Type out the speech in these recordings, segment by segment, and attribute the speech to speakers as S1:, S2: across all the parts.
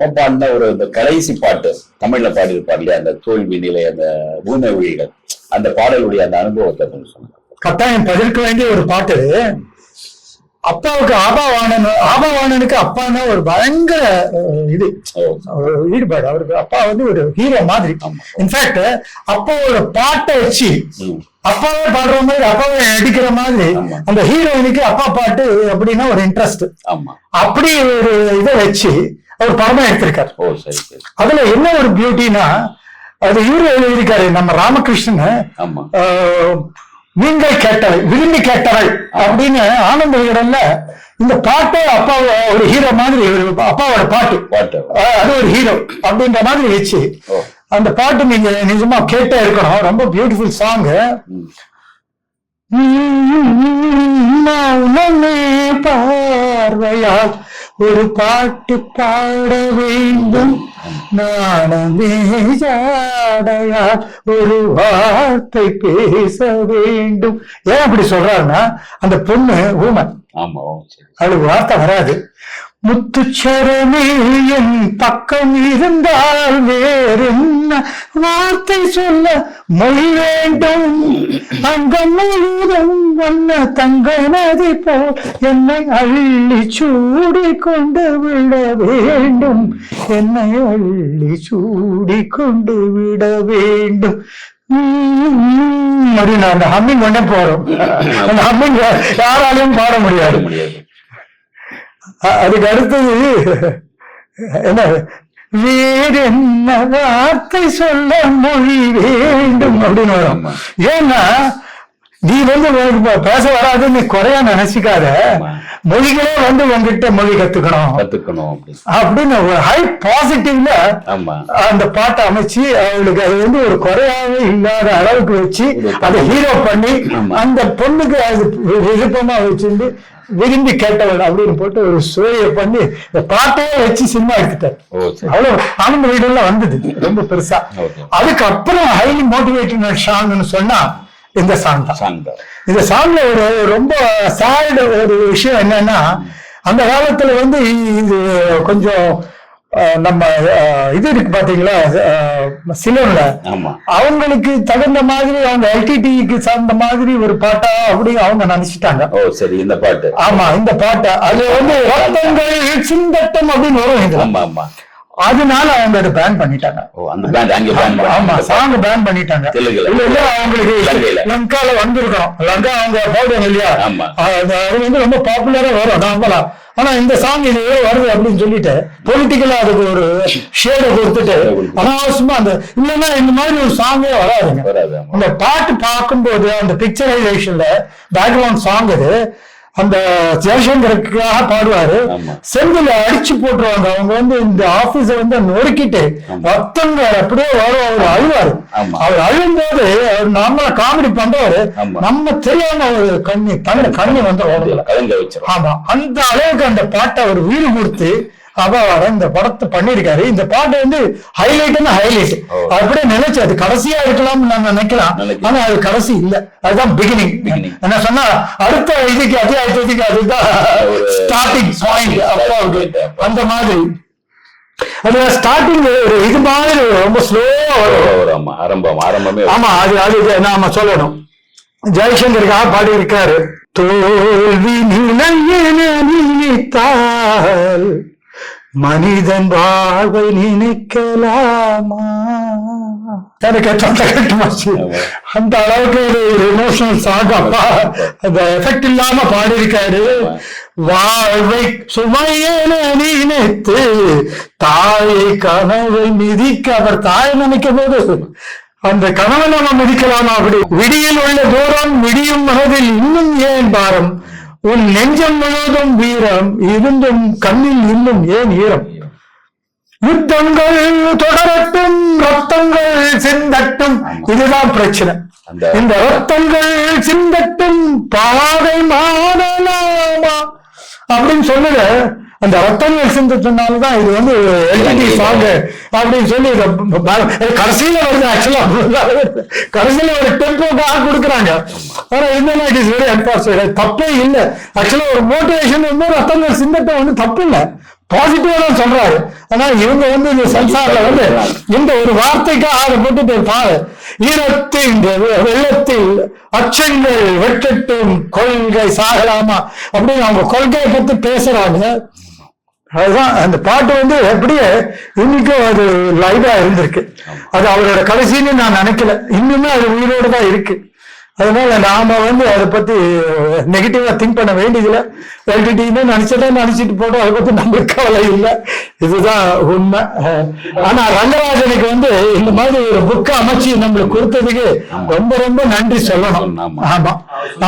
S1: பாடின ஒரு இந்த கடைசி பாட்டு தமிழ்ல பாடியிருப்பார் இல்லையா? அந்த தோல்வி நிலை அந்த ஊமை ஒழிகள் அந்த பாடலுடைய அந்த அனுபவத்தை கொஞ்சம்
S2: கட்டாயம் பதிர்க்க வேண்டிய ஒரு பாட்டு. அப்பாவுக்கு ஆபாவாணன் ஆபாவாணனுக்கு அப்பான்னா ஒரு பயங்கர இது. ஈடுபாடு. அவருக்கு அப்பா வந்து ஒரு ஹீரோ மாதிரி. இன்ஃபேக்ட் அப்பாவோட பாட்டை வச்சு. அப்பாவே பாடுற மாதிரி அப்பாவே நடிக்கிற மாதிரி. அந்த ஹீரோயினுக்கு அப்பா பாட்டு அப்படின்னா ஒரு இன்ட்ரெஸ்ட்
S1: ஆமா.
S2: அப்படி ஒரு இதை வச்சு அவர் படமா எடுத்திருக்காரு.
S1: ஓ சரி சரி
S2: அதுல என்ன ஒரு பியூட்டினா அது இவரு எழுதியிருக்காரு நம்ம ராமகிருஷ்ணன். நீங்கள் கேட்டவை விரும்பி கேட்டவை அப்படின்னு ஆனந்த விகடன்ல இந்த பாட்டே அப்பா ஒரு ஹீரோ மாதிரி அப்பாவோட பாட்டு.
S1: பாட்டு.
S2: அது ஒரு ஹீரோ அப்படின்ற மாதிரி வச்சு அந்த பாட்டு நீங்க நிஜமா கேட்டே இருக்கணும். ரொம்ப பியூட்டிஃபுல் சாங்
S1: ம்.
S2: மௌனமே பார்வையால் ஒரு பாட்டு பாட வேண்டும். நாணமே ஜாடையால் ஒரு வார்த்தை பேச வேண்டும். ஏன் அப்படி சொல்றாருன்னா அந்த பொண்ணு
S1: சரி.
S2: அவளுக்கு வார்த்தை வராது. முத்துச்சரமே என் பக்கம் இருந்தால் வேறென்ன வார்த்தை சொல்ல மொழி வேண்டும்? அங்கம் முழுதும் வண்ண தங்க நதி போல் என்னை அள்ளி சூடி கொண்டு விட வேண்டும். என்னை அள்ளி சூடி கொண்டு விட வேண்டும். அப்படின்னு அந்த ஹம்மிங் கொண்டே போறோம். அந்த ஹம்மிங் யாராலையும் பாட முடியாது. அதுக்கு அடுத்தது என்ன வேறு என்ன வார்த்தை சொல்ல மொழி வேண்டும் அப்படின்னு வரும். ஏன்னா நீ வந்து பேச வராதுன்னு குறையா நினைச்சுக்காத. மொழிகளே வந்து உங்ககிட்ட மொழி கத்துக்கணும்.
S1: கத்துக்கணும் அப்படி
S2: அப்படின்னு ஒரு ஹை பாசிட்டிவ்ல அந்த பாட்டை அமைச்சு அவளுக்கு அது வந்து ஒரு குறையாவே இல்லாத அளவுக்கு வச்சு அதை ஹீரோ பண்ணி. அந்த பொண்ணுக்கு அது விருப்பமா வச்சிருந்து விரும்பி கேட்டவள் அப்படின்னு போட்டு ஒரு சுவையை பண்ணி இந்த பாட்டையே வச்சு சினிமா எடுத்துட்டார். அவ்வளவு ஆனந்த வீடுல வந்தது ரொம்ப பெருசா. அதுக்கப்புறம் ஹைலி மோட்டிவேட்டிங் சாங்னு சொன்னா இந்த சாங் தான் இந்த சாங்ல ஒரு ரொம்ப சேட் ஒரு விஷயம் என்னன்னா அந்த காலத்துல வந்து இது கொஞ்சம் நம்ம இது இருக்கு பாத்தீங்களா சிலோன்ல.
S1: ஆமா.
S2: அவங்களுக்கு தகுந்த மாதிரி அவங்க எல்டிடிக்கு சார்ந்த மாதிரி ஒரு பாட்டா அப்படி அவங்க நினைச்சிட்டாங்க.
S1: ஓ சரி இந்த பாட்டு.
S2: ஆமா இந்த பாட்டை. அது வந்து ரத்தங்கள் சிந்தட்டம் அப்படின்னு வரும்
S1: ஆமா ஆமா.
S2: அதனால அவங்க அதை பேன் பண்ணிட்டாங்க
S1: ஓ அந்த பேண்ட் அங்க
S2: ஆமா சாங் பேன் பண்ணிட்டாங்க. இல்ல இல்ல அவங்களுக்கு. லங்கால வந்திருக்கணும் லங்கா அவங்க போடுவாங்க இல்லையா
S1: ஆமா.
S2: அது அது வந்து ரொம்ப பாப்புலரா வரும் நார்மலா ஆனா இந்த சாங் இது வருது அப்படின்னு சொல்லிட்டு பொலிட்டிக்கலா அதுக்கு ஒரு ஷேடை கொடுத்துட்டு
S1: கொடுத்து.
S2: அனாவசியமா அந்த இல்லைன்னா இந்த மாதிரி ஒரு சாங்கே வராதுங்க அந்த பாட்டு பார்க்கும்போது அந்த பிக்சரைசேஷன்ல பேக்ரவுண்ட் சாங் இது அந்த ஜெயசங்கருக்காக பாடுவாரு. செந்தில அடிச்சு போட்டுருவாங்க அவங்க வந்து இந்த ஆபீஸ வந்து நொறுக்கிட்டு. ரத்தங்க அப்படியே வரும் அவர் அழுவாரு. அவர் அழும்போது அவர் நார்மலா காமெடி பண்றவரு. நம்ம தெரியாம ஒரு கண்ணி தண்ணி கண்ணி வந்து ஆமா அந்த அளவுக்கு அந்த பாட்டை அவர் உயிர் கொடுத்து அபாவார இந்த படத்தை பண்ணிருக்காரு இந்த பாட்டு வந்து ஹைலைட்னு ஹைலைட். அப்படியே நினைச்சு அது கடைசியா இருக்கலாம்னு நான் நினைக்கலாம். ஆனா அது கடைசி இல்ல. அதுதான் பிகினிங். என்ன சொன்னா அடுத்த இதுக்கு அத்தியாயத்துக்கு அதுதான் ஸ்டார்டிங் பாயிண்ட்
S1: அப்பா.
S2: அந்த மாதிரி. அது ஸ்டார்டிங் ஒரு இது மாதிரி ரொம்ப ஸ்லோவா வரும்.
S1: ஆரம்பம் ஆரம்பமே
S2: ஆமா அது அது நாம சொல்லணும். ஜெய்சங்கருக்காக பாடி இருக்காரு தோல்வி நிலையென நினைத்தால் மனிதன் வாழ்வை நினைக்கலாமா? எனக்கு அந்த அளவுக்கு ஒரு எமோஷனல் சாங் அப்பா. அந்த எஃபெக்ட் இல்லாம பாடியிருக்காரு. வாழ்வை சுமையென நினைத்து தாயை கனவை மிதிக்க அவர் தாயை நினைக்கும் போது அந்த கனவை நம்ம மிதிக்கலாமா அப்படி? விடியில் உள்ள தூரம் விடியும் மனதில் இன்னும் ஏன் பாரம்? உன் நெஞ்சம் முழுவதும் வீரம் இருந்தும் கண்ணில் இன்னும் ஏன் ஈரம்? யுத்தங்கள் தொடரட்டும் ரத்தங்கள் சிந்தட்டும். இதுதான் பிரச்சனை. இந்த ரத்தங்கள் சிந்தட்டும் பாதை மாறலாமா? அப்படின்னு சொல்லுத அந்த ரத்தங்கள் சிந்தத்தினாலதான் இது வந்து எல்டிடி சாங் அப்படின்னு சொல்லி கடைசியில வருது ஆக்சுவலா கடைசியில ஒரு டெம்போக்காக கொடுக்குறாங்க. ஆனா என்ன இட் இஸ் வெரி அன்பாசிபிள் தப்பே இல்லை. ஆக்சுவலா ஒரு மோட்டிவேஷன் வந்து ரத்தங்கள் சிந்தட்டம் வந்து தப்பு இல்லை பாசிட்டிவா தான் சொல்றாரு. ஆனா இவங்க வந்து இந்த சென்சார்ல வந்து இந்த ஒரு வார்த்தைக்காக அதை போட்டுட்டு பாரு ஈரத்தில் வெள்ளத்தில் அச்சங்கள் வெட்டட்டும் கொள்கை சாகலாமா அப்படின்னு அவங்க கொள்கையை பத்தி பேசுறாங்க. அதுதான் அந்த பாட்டு வந்து எப்படியே இன்னைக்கும் அது லைவா இருந்திருக்கு. அது அவரோட கடைசின்னு நான் நினைக்கல. இன்னுமே அது உயிரோடு தான் இருக்கு. அதனால நாம வந்து அதை பத்தி நெகட்டிவா திங்க் பண்ண வேண்டியதில்லை. எல்டிடின்னு நினைச்சதா நினைச்சிட்டு போட்டோம். அதை பத்தி நம்மளுக்கு கவலை இல்லை. இதுதான் உண்மை. ஆனா ரங்கராஜனுக்கு வந்து இந்த மாதிரி ஒரு புக்கை அமைச்சு நம்மளுக்கு கொடுத்ததுக்கு ரொம்ப ரொம்ப நன்றி சொல்லணும்.
S1: ஆமா.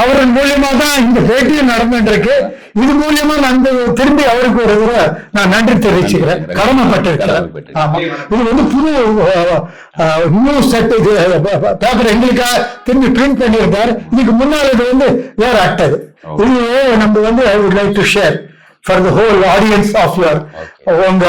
S2: அவரின் மூலியமா தான் இந்த பேட்டியும் நடந்துருக்கு இது மூலியமா நான் திரும்பி அவருக்கு ஒரு தடவை நான் நன்றி தெரிவிச்சுக்கிறேன். கடமைப்பட்டிருக்கிறேன். ஆமா. இது வந்து புது நியூஸ் செட் இது பேப்பர் எங்களுக்காக திரும்பி பிரிண்ட் பண்ணியிருக்காரு. இதுக்கு முன்னால் இது வந்து வேற ஆக்டர் இது நம்ம வந்து I would like to share for the whole audience of your உங்க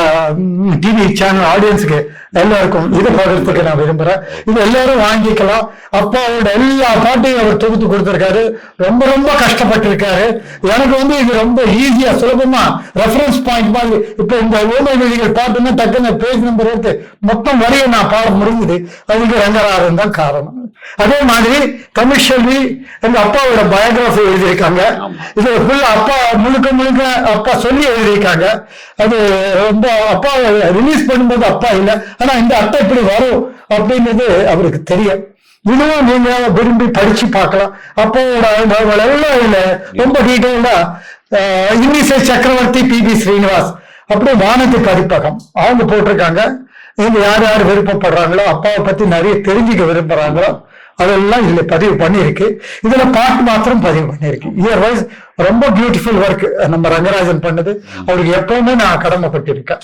S2: டிவி சேனல் ஆடியன்ஸுக்கு நல்லா இருக்கும் இதை பார்க்கறதுக்கு நான் விரும்புறேன். இது எல்லாரும் வாங்கிக்கலாம். அப்பாவோட எல்லா பாட்டையும் அவர் தொகுத்து கொடுத்திருக்காரு. ரொம்ப ரொம்ப கஷ்டப்பட்டிருக்காரு. எனக்கு வந்து இது ரொம்ப ஈஸியா சுலபமா ரெஃபரன்ஸ் பாயிண்ட் மாதிரி இப்ப இந்த ஓமை விதிகள் பாட்டுன்னா டக்குன்னு பேஜ் நம்பர் எடுத்து மொத்தம் வரைய நான் பாட முடிஞ்சது. அதுக்கு ரங்கராஜன் தான் காரணம். அதே மாதிரி தமிழ் செல்வி எங்க அப்பாவோட பயோகிராஃபி எழுதியிருக்காங்க. இது ஃபுல் அப்பா முழுக்க முழுக்க அப்பா சொல்லி எழுதியிருக்காங்க. அது ரொம்ப அப்பா ரிலீஸ் பண்ணும்போது அப்பா இல்லை. ஆனா இந்த அர்த்தம் இப்படி வரும் அப்படின்றது அவருக்கு தெரியும். இதுவும் நீங்க விரும்பி படிச்சு பார்க்கலாம். அப்போட எல்லாம் இல்ல ரொம்ப டீட்டெயிலா இன்னிசை சக்கரவர்த்தி பி பி ஸ்ரீனிவாஸ் அப்படி வானத்து பதிப்பகம். அவங்க போட்டிருக்காங்க. இவங்க யார் யார் விருப்பப்படுறாங்களோ அப்பாவை பத்தி நிறைய தெரிஞ்சுக்க விரும்புறாங்களோ அதெல்லாம் இதுல பதிவு பண்ணியிருக்கு. இதுல பாட்டு மாத்திரம் பதிவு பண்ணியிருக்கு. இயர் வைஸ் ரொம்ப பியூட்டிஃபுல் ஒர்க் நம்ம ரங்கராஜன் பண்ணது. அவருக்கு எப்பவுமே நான் கடமைப்பட்டிருக்கேன்.